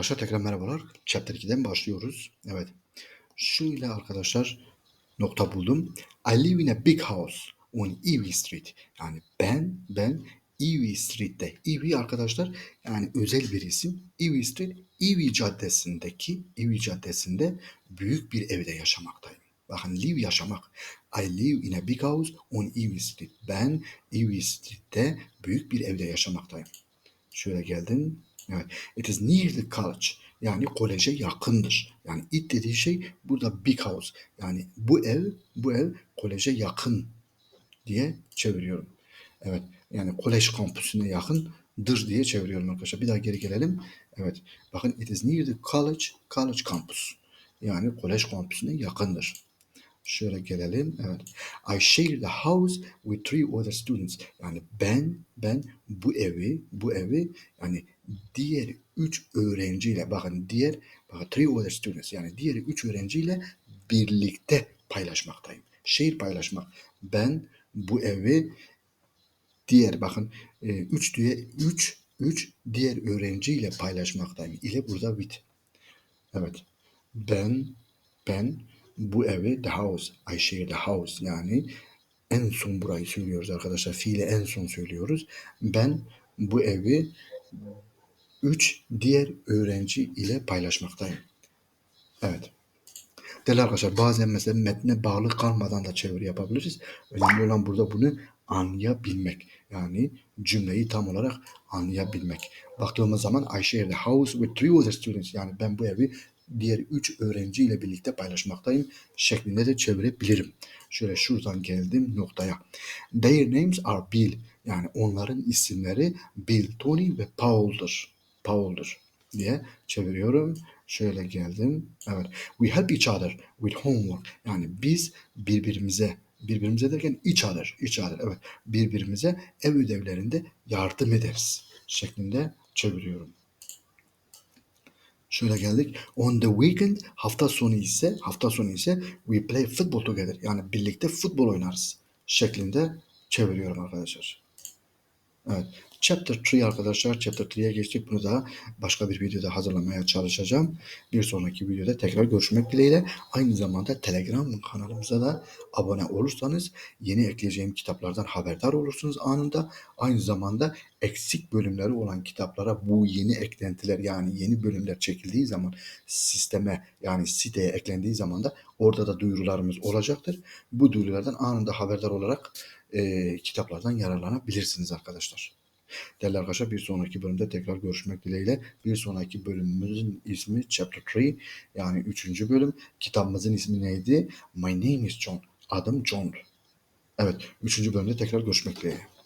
Arkadaşlar tekrar merhabalar. Chapter 2'den başlıyoruz. Evet. Şöyle arkadaşlar nokta buldum. I live in a big house on Ivy Street. Yani ben ben Ivy Street'te. Ivy arkadaşlar yani özel bir isim. Ivy Street, Ivy Caddesi'ndeki Ivy Caddesi'nde büyük bir evde yaşamaktayım. Bakın live yaşamak. I live in a big house on Ivy Street. Ben Ivy Street'te büyük bir evde yaşamaktayım. Şöyle geldim. Evet. It is near the college. Yani koleje yakındır. Yani it dediği şey burada big house. Yani bu ev, bu ev koleje yakın diye çeviriyorum. Evet. Yani kolej kampüsüne yakındır diye çeviriyorum arkadaşlar. Bir daha geri gelelim. Evet. Bakın it is near the college, college campus. Yani kolej kampüsüne yakındır. Şöyle gelelim. Evet. I share the house with three other students. Yani ben ben bu evi bu evi yani diğer üç öğrenciyle bakın diğer bakın three other students yani diğer üç öğrenciyle birlikte paylaşmaktayım. Share paylaşmak. Ben bu evi diğer bakın e, üç diye üç üç diğer öğrenciyle paylaşmaktayım. İle burada with. Evet. Ben ben bu evi the house. I share the house yani en son burayı söylüyoruz arkadaşlar. Fiile en son söylüyoruz. Ben bu evi üç diğer öğrenci ile paylaşmaktayım. Evet. Değerli arkadaşlar bazen mesela metne bağlı kalmadan da çeviri yapabiliriz. Önemli olan burada bunu anlayabilmek. Yani cümleyi tam olarak anlayabilmek. Baktığımız zaman I share the house with three other students. Yani ben bu evi diğer üç öğrenci ile birlikte paylaşmaktayım şeklinde de çevirebilirim. Şöyle şuradan geldim noktaya. Their names are Bill. Yani onların isimleri Bill, Tony ve Paul'dur. Paul'dur diye çeviriyorum. Şöyle geldim. Evet. We help each other with homework. Yani biz birbirimize birbirimize derken each other, each other. Evet. Birbirimize ev ödevlerinde yardım ederiz şeklinde çeviriyorum. Şöyle geldik. On the weekend hafta sonu ise hafta sonu ise we play football together. Yani birlikte futbol oynarız şeklinde çeviriyorum arkadaşlar. Evet. Chapter 3 arkadaşlar. Chapter 3'ye geçtik. Bunu da başka bir videoda hazırlamaya çalışacağım. Bir sonraki videoda tekrar görüşmek dileğiyle. Aynı zamanda Telegram kanalımıza da abone olursanız yeni ekleyeceğim kitaplardan haberdar olursunuz anında. Aynı zamanda eksik bölümleri olan kitaplara bu yeni eklentiler yani yeni bölümler çekildiği zaman sisteme yani siteye eklendiği zaman da orada da duyurularımız olacaktır. Bu duyurulardan anında haberdar olarak e, kitaplardan yararlanabilirsiniz arkadaşlar. Değerli arkadaşlar bir sonraki bölümde tekrar görüşmek dileğiyle. Bir sonraki bölümümüzün ismi Chapter 3 yani 3. bölüm. Kitabımızın ismi neydi? My name is John. Adım John. Evet 3. bölümde tekrar görüşmek dileğiyle.